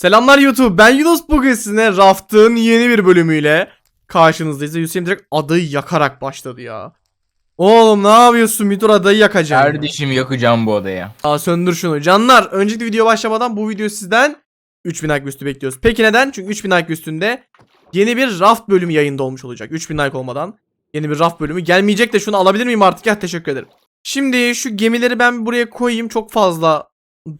Selamlar YouTube. Ben Yunus bugün sizinle Raft'ın yeni bir bölümüyle karşınızdayız. Hüseyin direkt adayı yakarak başladı ya. Oğlum ne yapıyorsun? Bir dur adayı yakacağım. ya. Kardeşim yakacağım bu odaya. Aa, söndür şunu. Canlar önceki video başlamadan bu video sizden 3000 like üstü bekliyoruz. Peki neden? Çünkü 3000 like üstünde yeni bir Raft bölümü yayında olmuş olacak. 3000 like olmadan yeni bir Raft bölümü gelmeyecek de şunu alabilir miyim artık? Ya teşekkür ederim. Şimdi şu gemileri ben buraya koyayım. Çok fazla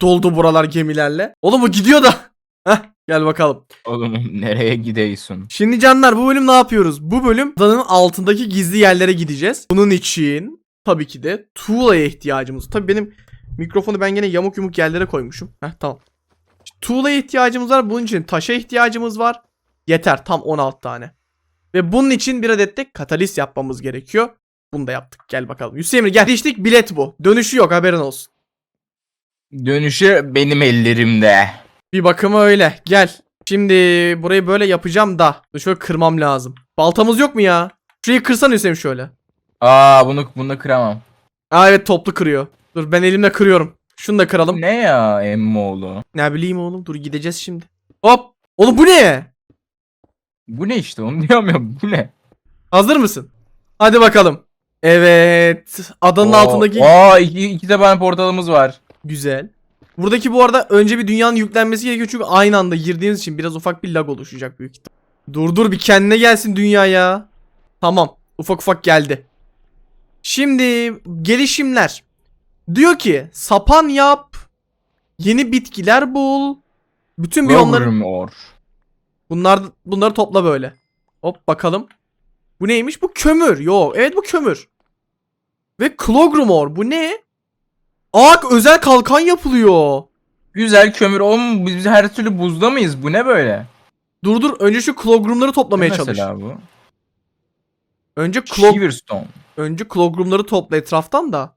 doldu buralar gemilerle. Oğlum bu gidiyor da. Heh gel bakalım. Oğlum nereye gidiyorsun? Şimdi canlar bu bölüm ne yapıyoruz? Bu bölüm adanın altındaki gizli yerlere gideceğiz. Bunun için tabii ki de tuğlaya ihtiyacımız. Tabii benim mikrofonu ben gene yamuk yumuk yerlere koymuşum. Heh tamam. Tuğlaya ihtiyacımız var. Bunun için taşa ihtiyacımız var. Yeter tam 16 tane. Ve bunun için bir adet de katalist yapmamız gerekiyor. Bunu da yaptık. Gel bakalım. Hüseyin gel. Geçtik bilet bu. Dönüşü yok haberin olsun. Dönüşü benim ellerimde. Bir bakıma öyle. Gel. Şimdi burayı böyle yapacağım da. Şöyle kırmam lazım. Baltamız yok mu ya? Şurayı kırsan Hüseyin şöyle. Aa bunu bunu kıramam. Aa evet toplu kırıyor. Dur ben elimle kırıyorum. Şunu da kıralım. Ne ya emmoğlu? Ne bileyim oğlum dur gideceğiz şimdi. Hop. Oğlum bu ne? Bu ne işte onu diyorum ya bu ne? Hazır mısın? Hadi bakalım. Evet. Adanın Oo, altındaki Aa iki, iki tane portalımız var. güzel. Buradaki bu arada önce bir dünyanın yüklenmesi gerekiyor çünkü aynı anda girdiğiniz için biraz ufak bir lag oluşacak büyük ihtimal. Dur dur bir kendine gelsin dünya ya. Tamam. Ufak ufak geldi. Şimdi gelişimler. Diyor ki sapan yap. Yeni bitkiler bul. Bütün biyomları. Bunlar bunları topla böyle. Hop bakalım. Bu neymiş? Bu kömür. Yo, evet bu kömür. Ve Klogrumor. Bu ne? Aa özel kalkan yapılıyor. Güzel kömür. Oğlum biz her türlü buzda mıyız? Bu ne böyle? Dur dur önce şu klogrumları toplamaya Ne çalış. mesela bu? Önce klog önce klogrumları topla etraftan da.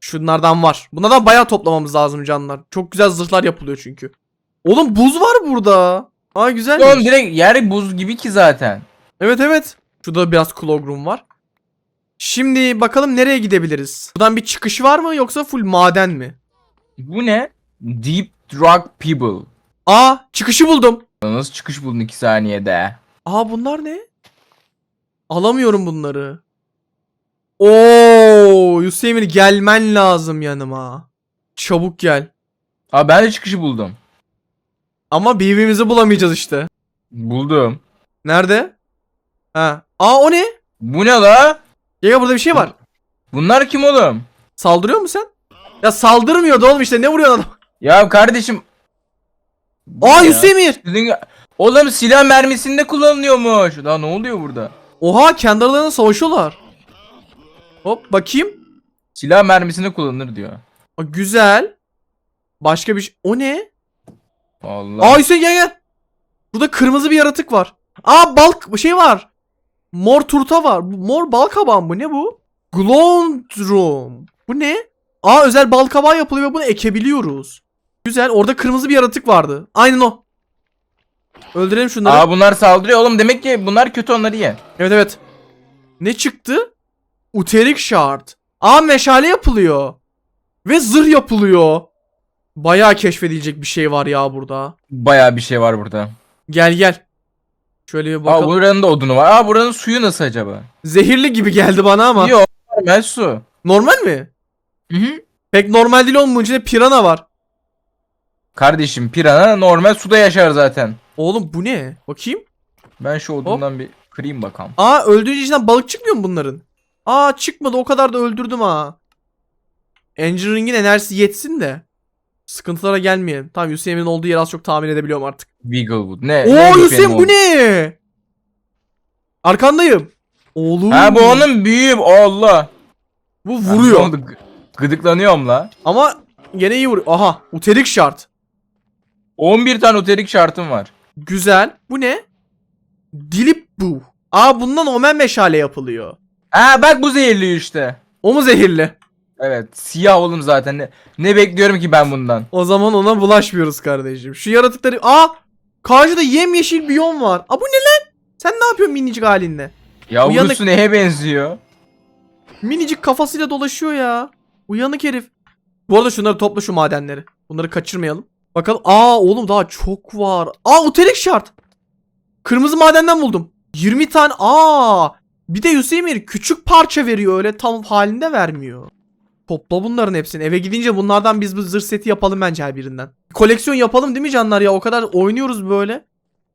Şunlardan var. Bunlardan bayağı toplamamız lazım canlar. Çok güzel zırhlar yapılıyor çünkü. Oğlum buz var burada. Aa güzel. Oğlum direkt yer buz gibi ki zaten. Evet evet. Şurada biraz klogrum var. Şimdi bakalım nereye gidebiliriz? Buradan bir çıkış var mı yoksa full maden mi? Bu ne? Deep Drug Pebble. Aa çıkışı buldum. Nasıl çıkış buldun 2 saniyede? Aa bunlar ne? Alamıyorum bunları. Oo Hüseyin gelmen lazım yanıma. Çabuk gel. Aa ben de çıkışı buldum. Ama birbirimizi bulamayacağız işte. Buldum. Nerede? Ha. Aa o ne? Bu ne la? Ya burada bir şey var. Bunlar kim oğlum? Saldırıyor mu sen? Ya saldırmıyordu oğlum işte ne vuruyorsun adam? Ya kardeşim. Aa ya? Hüseyin Sizin... Oğlum silah mermisinde kullanılıyormuş. Daha ne oluyor burada? Oha kendi aralarında savaşıyorlar. Hop bakayım. Silah mermisinde kullanılır diyor. Aa, güzel. Başka bir şey. O ne? Allah. Aa Hüseyin gel gel. Burada kırmızı bir yaratık var. Aa balk şey var. Mor turta var. Mor bal kabağı mı? Ne bu? Glondrum. Bu ne? Aa özel bal kabağı yapılıyor ve bunu ekebiliyoruz. Güzel. Orada kırmızı bir yaratık vardı. Aynen o. Öldürelim şunları. Aa bunlar saldırıyor oğlum. Demek ki bunlar kötü onları ye. Evet evet. Ne çıktı? Uterik şart. Aa meşale yapılıyor. Ve zırh yapılıyor. Bayağı keşfedilecek bir şey var ya burada. Baya bir şey var burada. Gel gel. Şöyle bir Aa bakalım. buranın da odunu var. Aa buranın suyu nasıl acaba? Zehirli gibi geldi bana ama. Yok. Normal su. Normal mi? Hı hı. Pek normal değil oğlum bunun içinde pirana var. Kardeşim pirana normal suda yaşar zaten. Oğlum bu ne? Bakayım. Ben şu odundan bir kırayım bakalım. Aa öldüğünce içinden balık çıkmıyor mu bunların? Aa çıkmadı o kadar da öldürdüm ha. Engine Ring'in enerjisi yetsin de. Sıkıntılara gelmeyelim. Tamam Hüseyin'in olduğu yeri az çok tahmin edebiliyorum artık. Wigglewood. Ne? Oo neymiş Hüseyin bu ne? Arkandayım. Oğlum. Ha bu onun büyüğü. Allah. Bu vuruyor. ne? Gı- Gıdıklanıyorum la. Ama gene iyi vuruyor. Aha uterik şart. 11 tane uterik şartım var. Güzel. Bu ne? Dilip bu. Aa bundan omen meşale yapılıyor. Ha bak bu zehirli işte. O mu zehirli? Evet siyah oğlum zaten. Ne, ne bekliyorum ki ben bundan? O zaman ona bulaşmıyoruz kardeşim. Şu yaratıkları... Aa! Karşıda yemyeşil biyom var. Aa bu ne lan? Sen ne yapıyorsun minicik halinle? Yavrusu Uyanık- neye benziyor? Minicik kafasıyla dolaşıyor ya. Uyanık herif. Bu arada şunları topla şu madenleri. Bunları kaçırmayalım. Bakalım. Aa oğlum daha çok var. Aa uterik şart. Kırmızı madenden buldum. 20 tane. Aa. Bir de Yusemir küçük parça veriyor öyle tam halinde vermiyor. Topla bunların hepsini. Eve gidince bunlardan biz bu zırh seti yapalım bence her birinden. Bir koleksiyon yapalım değil mi canlar ya? O kadar oynuyoruz böyle.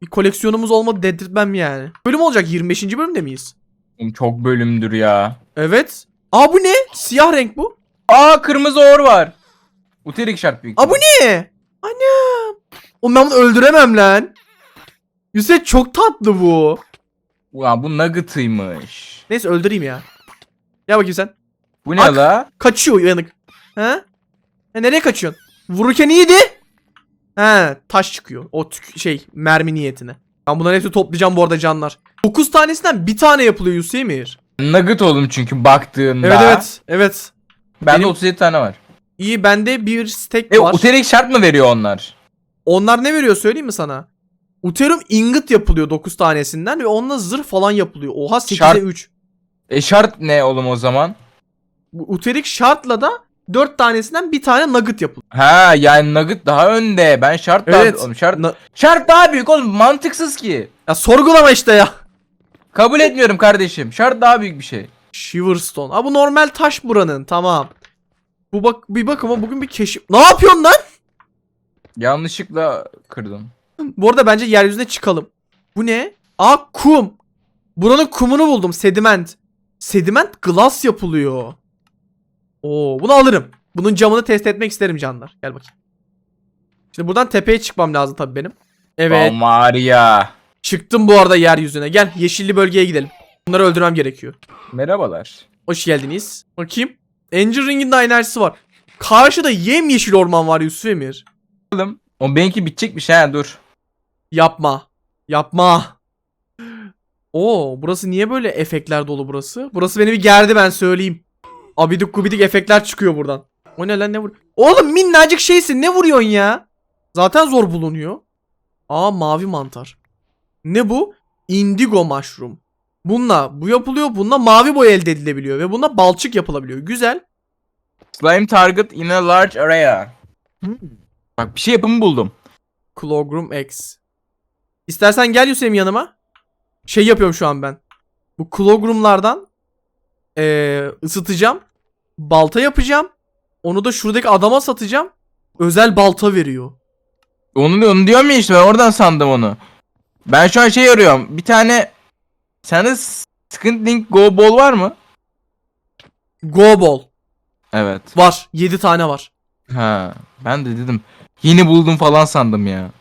Bir koleksiyonumuz olmadı dedirtmem yani. Bölüm olacak 25. bölümde miyiz? Oğlum Çok bölümdür ya. Evet. Aa bu ne? Siyah renk bu. Aa kırmızı or var. Uterik şart büyük. Aa bu ne? Anam. Oğlum ben bunu öldüremem lan. Yusuf çok tatlı bu. Ulan bu nugget'ıymış. Neyse öldüreyim ya. Gel bakayım sen. Bu ne Ak. la? Kaçıyor uyanık. Ha? Ha nereye kaçıyorsun? Vururken iyiydi. He taş çıkıyor. O şey mermi niyetine. Ben bunların hepsini toplayacağım bu arada canlar. 9 tanesinden bir tane yapılıyor Yusuf Emir. Nugget oğlum çünkü baktığında. Evet evet. Evet. Bende Benim- 37 tane var. İyi bende bir stack E var. uterik şart mı veriyor onlar? Onlar ne veriyor söyleyeyim mi sana? Uterum ingot yapılıyor 9 tanesinden ve onunla zırh falan yapılıyor. Oha 8'e Şart- 3. E şart ne oğlum o zaman? Uterik şartla da 4 tanesinden bir tane nugget yapılıyor. Ha yani nugget daha önde. Ben şart Evet. daha oğlum şart Na- şart daha büyük oğlum mantıksız ki. ya sorgulama işte ya. Kabul etmiyorum kardeşim. Şart daha büyük bir şey. Shiverstone. Ha bu normal taş buranın. Tamam. Bu bak bir bak ama bugün bir keşif. Ne yapıyorsun lan? Yanlışlıkla kırdım. Bu arada bence yeryüzüne çıkalım. Bu ne? Aa kum. Buranın kumunu buldum. Sediment. Sediment glass yapılıyor. Oo bunu alırım. Bunun camını test etmek isterim canlar. Gel bakayım. Şimdi buradan tepeye çıkmam lazım tabii benim. Evet. Var ya. Çıktım bu arada yeryüzüne. Gel yeşilli bölgeye gidelim. Bunları öldürmem gerekiyor. Merhabalar. Hoş geldiniz. Bakayım. Angel Ring'in de enerjisi var. Karşıda yemyeşil orman var Yusuf Emir. Bakalım. O benimki bitecekmiş ha dur. Yapma. Yapma. Oo, burası niye böyle efektler dolu burası? Burası beni bir gerdi ben söyleyeyim. Abidik gubidik efektler çıkıyor buradan. O ne lan ne vur? Oğlum minnacık şeysin ne vuruyorsun ya? Zaten zor bulunuyor. Aa mavi mantar. Ne bu? Indigo mushroom. Bununla bu yapılıyor. Bununla mavi boya elde edilebiliyor. Ve bununla balçık yapılabiliyor. Güzel. Slime target in a large area. Bak bir şey yapımı buldum. Clogrum X. İstersen gel Hüseyin yanıma. Şey yapıyorum şu an ben. Bu Clogrumlardan eee ısıtacağım. Balta yapacağım. Onu da şuradaki adama satacağım. Özel balta veriyor. Onu, onu diyorum ya işte ben oradan sandım onu. Ben şu an şey arıyorum. Bir tane sende Squintling Go Ball var mı? Go Ball. Evet. Var. 7 tane var. Ha. Ben de dedim. Yeni buldum falan sandım ya.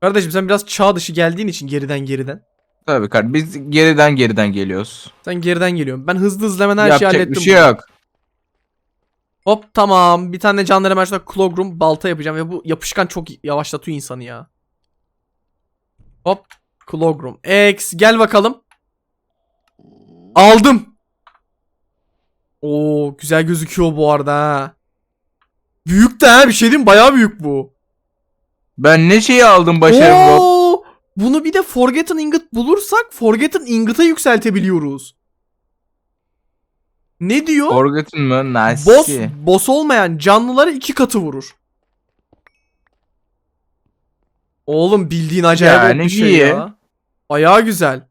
Kardeşim sen biraz çağ dışı geldiğin için geriden geriden. Tabii kardeşim biz geriden geriden geliyoruz. Sen geriden geliyorsun. Ben hızlı hızlı hemen her şeyi Yapacak hallettim. bir şey yok. Hop tamam. Bir tane canlı hemen şurada Clogrum balta yapacağım ve bu yapışkan çok yavaşlatıyor insanı ya. Hop Clogrum X gel bakalım. Aldım. Oo güzel gözüküyor bu arada ha. Büyük de ha bir şey diyeyim bayağı büyük bu. Ben ne şeyi aldım başarım Rob? Bunu bir de Forgotten Ingot bulursak Forgotten Ingot'a yükseltebiliyoruz. Ne diyor? Forgotten mı? Nice. Boss, boss olmayan canlıları iki katı vurur. Oğlum bildiğin acayip Yani bir şey iyi. ya. Ayağı güzel.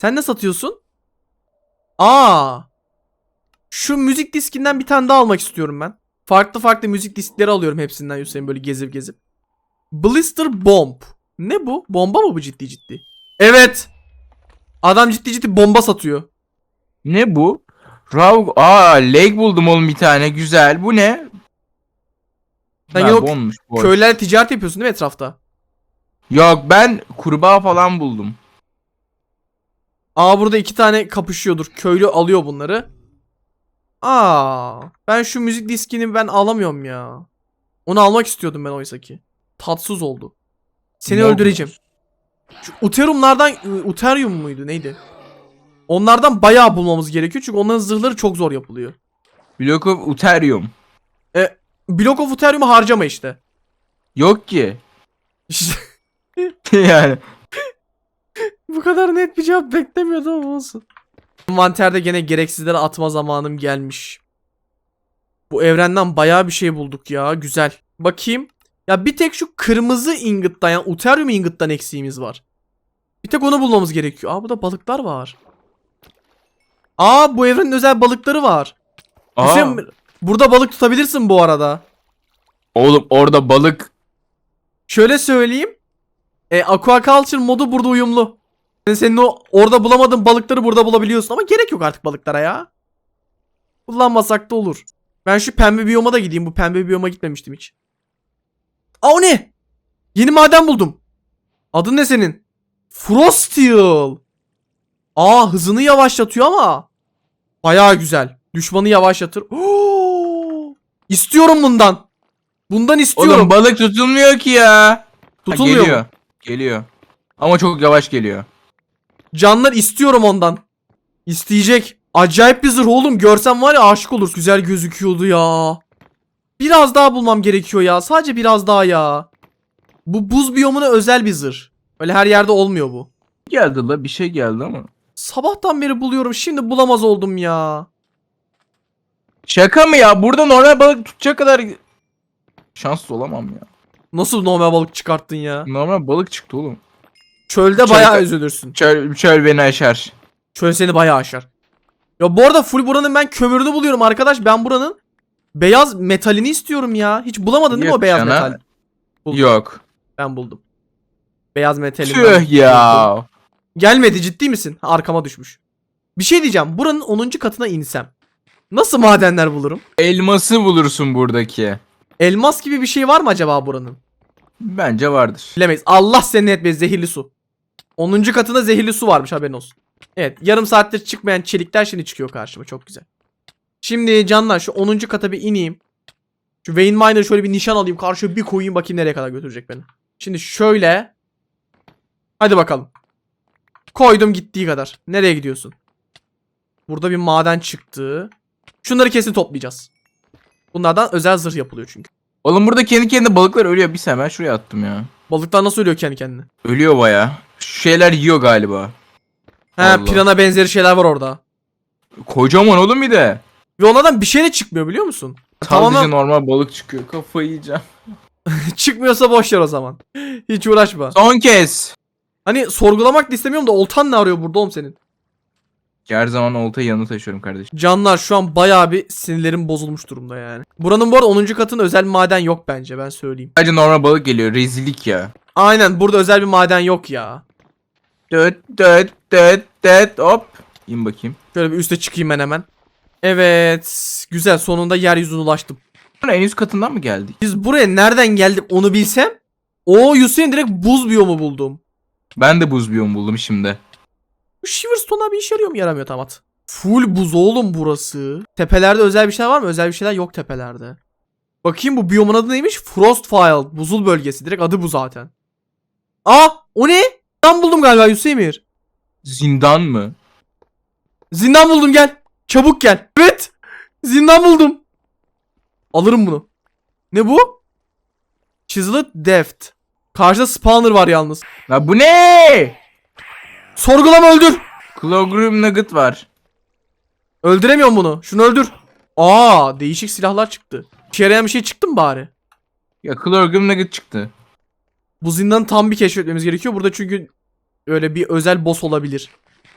Sen ne satıyorsun? Aa. Şu müzik diskinden bir tane daha almak istiyorum ben. Farklı farklı müzik diskleri alıyorum hepsinden Hüseyin böyle gezip gezip. Blister Bomb. Ne bu? Bomba mı bu ciddi ciddi? Evet. Adam ciddi ciddi bomba satıyor. Ne bu? Rav... Aa leg buldum oğlum bir tane. Güzel. Bu ne? Sen Ha, yok bonmuş, köylerle ticaret yapıyorsun değil mi etrafta? Yok ben kurbağa falan buldum. Aa burada iki tane kapışıyordur. Köylü alıyor bunları. Aa, ben şu müzik diskini ben alamıyorum ya. Onu almak istiyordum ben oysa ki. Tatsız oldu. Seni Mor- öldüreceğim. Şu Uterumlardan Uterium muydu neydi? Onlardan bayağı bulmamız gerekiyor çünkü onların zırhları çok zor yapılıyor. Block of Uterium. Block of Uterium'u harcama işte. Yok ki. İşte yani. bu kadar net bir cevap beklemiyordum ama olsun. Envanterde gene gereksizlere atma zamanım gelmiş. Bu evrenden bayağı bir şey bulduk ya. Güzel. Bakayım. Ya bir tek şu kırmızı ingot'tan yani Uterium ingot'tan eksiğimiz var. Bir tek onu bulmamız gerekiyor. Aa burada balıklar var. Aa bu evrenin özel balıkları var. Aa, Hüseyin, burada balık tutabilirsin bu arada. oğlum orada balık Şöyle söyleyeyim. E, aquaculture modu burada uyumlu. Yani senin o orada bulamadığın balıkları burada bulabiliyorsun ama gerek yok artık balıklara ya. Kullanmasak da olur. Ben şu pembe biyoma da gideyim. Bu pembe biyoma gitmemiştim hiç. Aa o ne? Yeni maden buldum. Adın ne senin? Frosteel. Aa hızını yavaşlatıyor ama. Bayağı güzel. Düşmanı yavaşlatır. Oo! İstiyorum bundan. Bundan istiyorum. Oğlum balık tutulmuyor ki ya. Ha, Tutulmuyor geliyor. mu? Geliyor. Ama çok yavaş geliyor. Canlar istiyorum ondan. İsteyecek. Acayip bir zırh oğlum. Görsem var ya aşık olur. Güzel gözüküyordu ya. Biraz daha bulmam gerekiyor ya. Sadece biraz daha ya. Bu buz biyomuna özel bir zırh. Öyle her yerde olmuyor bu. Geldi la bir şey geldi ama. Sabahtan beri buluyorum. Şimdi bulamaz oldum ya. Şaka mı ya? Burada normal balık tutacak kadar şanssız olamam ya. Nasıl normal balık çıkarttın ya? Normal balık çıktı oğlum. Çölde Çöl- bayağı üzülürsün. Çöl, çöl beni aşar. Çöl seni bayağı aşar. Ya bu arada full buranın ben kömürünü buluyorum arkadaş. Ben buranın beyaz metalini istiyorum ya. Hiç bulamadın değil mi Yok o beyaz canım. metal? Buldum. Yok. Ben buldum. Beyaz buldum. Tüh ya. Gelmedi ciddi misin? Ha, Arkama düşmüş. Bir şey diyeceğim. Buranın 10. katına insem. Nasıl madenler bulurum? Elması bulursun buradaki. Elmas gibi bir şey var mı acaba buranın? Bence vardır. Bilemeyiz. Allah seni etmez zehirli su. 10. katında zehirli su varmış haberin olsun. Evet yarım saattir çıkmayan çelikler şimdi çıkıyor karşıma çok güzel. Şimdi canlar şu 10. kata bir ineyim. Şu Vein Miner'ı şöyle bir nişan alayım karşıya bir koyayım bakayım nereye kadar götürecek beni. Şimdi şöyle. Hadi bakalım. Koydum gittiği kadar. Nereye gidiyorsun? Burada bir maden çıktı. Şunları kesin toplayacağız. Bunlardan özel zırh yapılıyor çünkü. Oğlum burada kendi kendine balıklar ölüyor. Bir sen ben şuraya attım ya. Balıklar nasıl ölüyor kendi kendine? Ölüyor baya. Şu şeyler yiyor galiba. He Allah. pirana benzeri şeyler var orada. Kocaman oğlum bir de. Ve onlardan bir şey de çıkmıyor biliyor musun? Sadece Tamamen normal balık çıkıyor. Kafayı yiyeceğim. çıkmıyorsa boş ver o zaman. Hiç uğraşma. Son kez. Hani sorgulamak da istemiyorum da oltan ne arıyor burada oğlum senin? Her zaman oltayı yanına taşıyorum kardeşim. Canlar şu an bayağı bir sinirlerim bozulmuş durumda yani. Buranın bu arada 10. katın özel maden yok bence ben söyleyeyim. Sadece normal balık geliyor. Rezillik ya. Aynen burada özel bir maden yok ya. Döt döt döt döt hop. İn bakayım. Şöyle bir üste çıkayım ben hemen. Evet. Güzel sonunda yeryüzüne ulaştım. Sonra en üst katından mı geldik? Biz buraya nereden geldik onu bilsem. O Hüseyin direkt buz biyomu buldum. Ben de buz biyomu buldum şimdi. Bu Shiverstone'a bir işe yarıyor mu? Yaramıyor tamam at. Full buz oğlum burası. Tepelerde özel bir şeyler var mı? Özel bir şeyler yok tepelerde. Bakayım bu biyomun adı neymiş? Frostfile. Buzul bölgesi. Direkt adı bu zaten. Aa o ne? Zindan buldum galiba Hüseyin. Zindan mı? Zindan buldum gel. Çabuk gel. Evet. Zindan buldum. Alırım bunu. Ne bu? Chiseled Deft. Karşıda spawner var yalnız. La bu ne? Sorgulama öldür. Klogrum Nugget var. Öldüremiyorum bunu. Şunu öldür. Aa, değişik silahlar çıktı. İşe yarayan bir şey çıktı mı bari? Ya Klogrum Nugget çıktı. Bu zindanı tam bir keşfetmemiz gerekiyor. Burada çünkü öyle bir özel boss olabilir.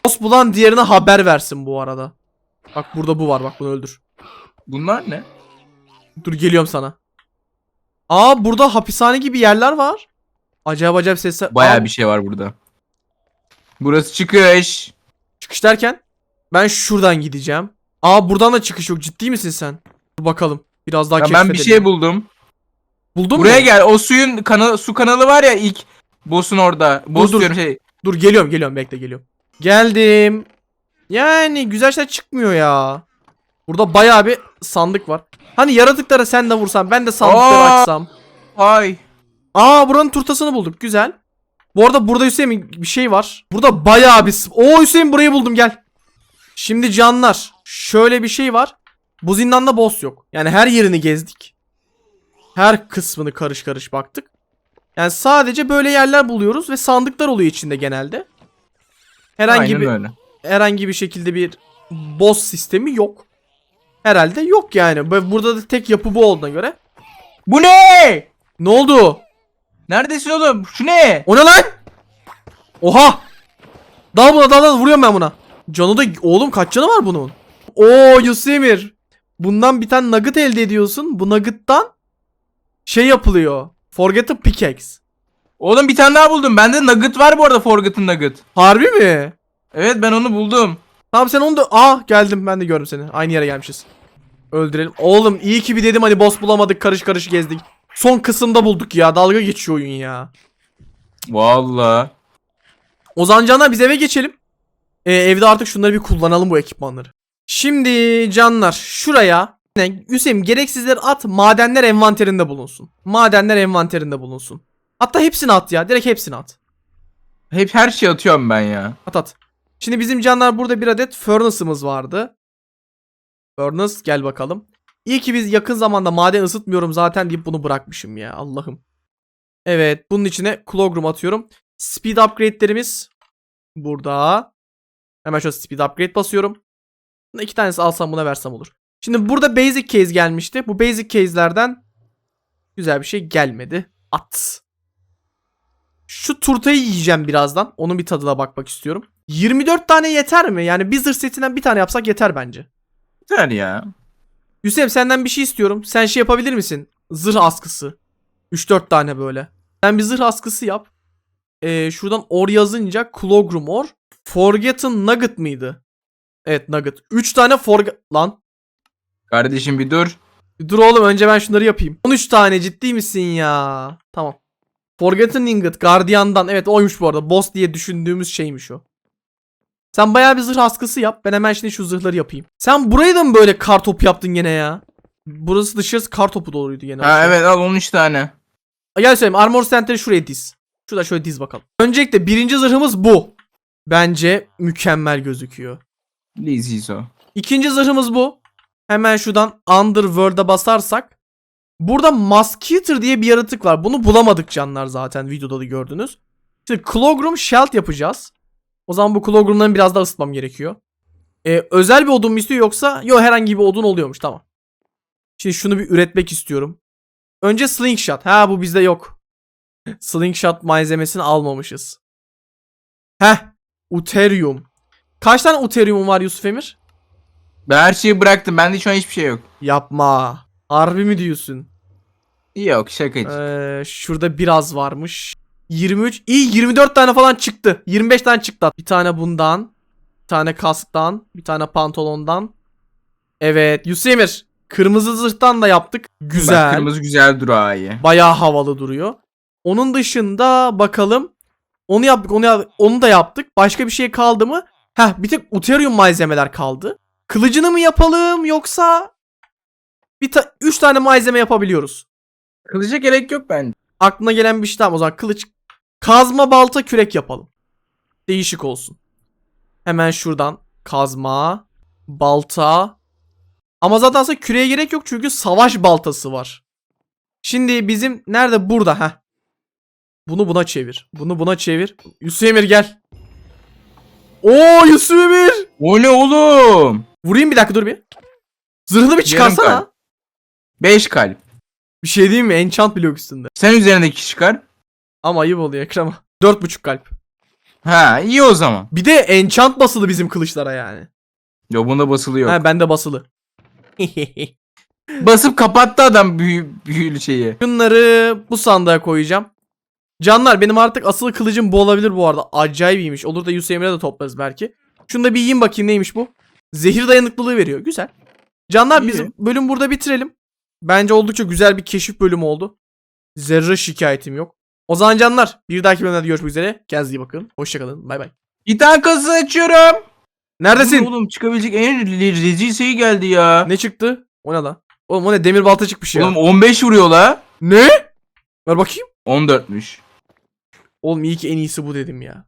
Boss bulan diğerine haber versin bu arada. Bak burada bu var. Bak bunu öldür. Bunlar ne? Dur geliyorum sana. Aa burada hapishane gibi yerler var. Acayip acayip sesler. Baya Aa, bir şey var burada. Burası çıkış. Çıkış derken ben şuradan gideceğim. Aa buradan da çıkış yok. Ciddi misin sen? Dur bakalım. Biraz daha Ya ben bir şey buldum. Buldun Buraya mu? gel. O suyun kanalı, su kanalı var ya ilk boss'un orada. Boss dur. diyorum şey. Dur geliyorum geliyorum bekle geliyorum. Geldim. Yani güzel şeyler çıkmıyor ya. Burada bayağı bir sandık var. Hani yaratıklara sen de vursan ben de sandıkları Aa! açsam. Ay. Aa buranın turtasını bulduk güzel. Bu arada burada Hüseyin bir şey var. Burada bayağı bir... Oo Hüseyin burayı buldum gel. Şimdi canlar şöyle bir şey var. Bu zindanda boss yok. Yani her yerini gezdik. Her kısmını karış karış baktık. Yani sadece böyle yerler buluyoruz ve sandıklar oluyor içinde genelde. Herhangi Aynen bir öyle. Herhangi bir şekilde bir boss sistemi yok. Herhalde yok yani. Burada da tek yapı bu olduğuna göre. Bu ne? Ne oldu? Neredesin oğlum? Şu ne? O ne lan? Oha! Dal buna dal dal vuruyorum ben buna. Canı da oğlum kaç canı var bunun? Oo Yusemir. Bundan bir tane nugget elde ediyorsun. Bu nugget'tan şey yapılıyor. Forget a pickaxe. Oğlum bir tane daha buldum. Bende nugget var bu arada Forgotten Nugget. Harbi mi? Evet ben onu buldum. Tamam sen onu da... Aa geldim ben de gördüm seni. Aynı yere gelmişiz. Öldürelim. Oğlum iyi ki bir dedim hani boss bulamadık karış karış gezdik. Son kısımda bulduk ya. Dalga geçiyor oyun ya. Vallahi. Ozan Canlar biz eve geçelim. Ee, evde artık şunları bir kullanalım bu ekipmanları. Şimdi canlar şuraya Hüseyin gereksizleri at madenler envanterinde bulunsun. Madenler envanterinde bulunsun. Hatta hepsini at ya. Direkt hepsini at. Hep her şey atıyorum ben ya. At at. Şimdi bizim canlar burada bir adet furnace'ımız vardı. Furnace gel bakalım. İyi ki biz yakın zamanda maden ısıtmıyorum zaten deyip bunu bırakmışım ya Allah'ım. Evet bunun içine Clogrum atıyorum. Speed upgrade'lerimiz burada. Hemen şöyle speed upgrade basıyorum. Buna iki tanesi alsam buna versem olur. Şimdi burada basic case gelmişti. Bu basic case'lerden güzel bir şey gelmedi. At. Şu turtayı yiyeceğim birazdan. Onun bir tadına bakmak istiyorum. 24 tane yeter mi? Yani bir zırh setinden bir tane yapsak yeter bence. Yeter ya. Hüseyin senden bir şey istiyorum. Sen şey yapabilir misin? Zırh askısı. 3-4 tane böyle. Sen bir zırh askısı yap. Ee, şuradan or yazınca Clogrum or. Forgotten Nugget mıydı? Evet Nugget. 3 tane forget... Lan. Kardeşim bir dur. Dur oğlum önce ben şunları yapayım. 13 tane ciddi misin ya? Tamam. Forgotten Ingot Guardian'dan. Evet oymuş bu arada. Boss diye düşündüğümüz şeymiş o. Sen bayağı bir zırh askısı yap. Ben hemen şimdi şu zırhları yapayım. Sen burayı da mı böyle kar topu yaptın gene ya? Burası dışarısı kar topu doluydu gene. Ha evet al 13 tane. Gel söyleyeyim. Armor Center'ı şuraya diz. Şurada şöyle diz bakalım. Öncelikle birinci zırhımız bu. Bence mükemmel gözüküyor. Leziz o. İkinci zırhımız bu. Hemen şuradan Underworld'a basarsak. Burada Muskeeter diye bir yaratık var. Bunu bulamadık canlar zaten videoda da gördünüz. Şimdi Clogrum Shelt yapacağız. O zaman bu Clogrum'dan biraz daha ısıtmam gerekiyor. Ee, özel bir odun mu istiyor yoksa? Yok herhangi bir odun oluyormuş tamam. Şimdi şunu bir üretmek istiyorum. Önce Slingshot. Ha bu bizde yok. Slingshot malzemesini almamışız. Heh. Uterium. Kaç tane Uterium var Yusuf Emir? Ben her şeyi bıraktım. Bende şu an hiçbir şey yok. Yapma. Harbi mi diyorsun? Yok şaka için. Ee, şurada biraz varmış. 23. İyi 24 tane falan çıktı. 25 tane çıktı. Bir tane bundan. Bir tane kasktan. Bir tane pantolondan. Evet. Yusuf Emir. Kırmızı zırhtan da yaptık. Bak, Güzel. kırmızı güzel duruyor iyi. Bayağı havalı duruyor. Onun dışında bakalım. Onu yaptık, onu yaptık, onu da yaptık. Başka bir şey kaldı mı? Heh, bir tek Uterium malzemeler kaldı. Kılıcını mı yapalım yoksa bir ta 3 tane malzeme yapabiliyoruz. Kılıca gerek yok bence. Aklına gelen bir şey tamam o zaman kılıç kazma balta kürek yapalım. Değişik olsun. Hemen şuradan kazma, balta. Ama zaten aslında küreğe gerek yok çünkü savaş baltası var. Şimdi bizim nerede burada ha? Bunu buna çevir. Bunu buna çevir. Yusuf Emir gel. Oo Yusuf Emir. O ne oğlum? Vurayım bir dakika dur bir. Zırhını bir çıkarsana. kalp. 5 kalp. Bir şey diyeyim mi? Enchant blok üstünde. Sen üzerindeki çıkar. Ama ayıp oluyor. Dört buçuk kalp. Ha iyi o zaman. Bir de enchant basılı bizim kılıçlara yani. Yo bunda basılı yok. Ha bende basılı. Basıp kapattı adam büyü, büyülü şeyi. Şunları bu sandığa koyacağım. Canlar benim artık asıl kılıcım bu olabilir bu arada. Acayip iyiymiş. Olur da Yusuf Emre'ye de toplarız belki. Şunu da bir yiyeyim bakayım neymiş bu. Zehir dayanıklılığı veriyor. Güzel. Canlar biz İyi. bölüm burada bitirelim. Bence oldukça güzel bir keşif bölümü oldu. Zerre şikayetim yok. O zaman canlar bir dahaki bölümde görüşmek üzere. Kendinize iyi bakın. Hoşçakalın. Bay bay. Bir tane kasa açıyorum. Neredesin? Oğlum çıkabilecek en re- rezil şey geldi ya. Ne çıktı? O ne lan? Oğlum o ne? Demir balta çıkmış ya. Oğlum 15 vuruyor la. Ne? Ver bakayım. 14'müş. Oğlum iyi ki en iyisi bu dedim ya.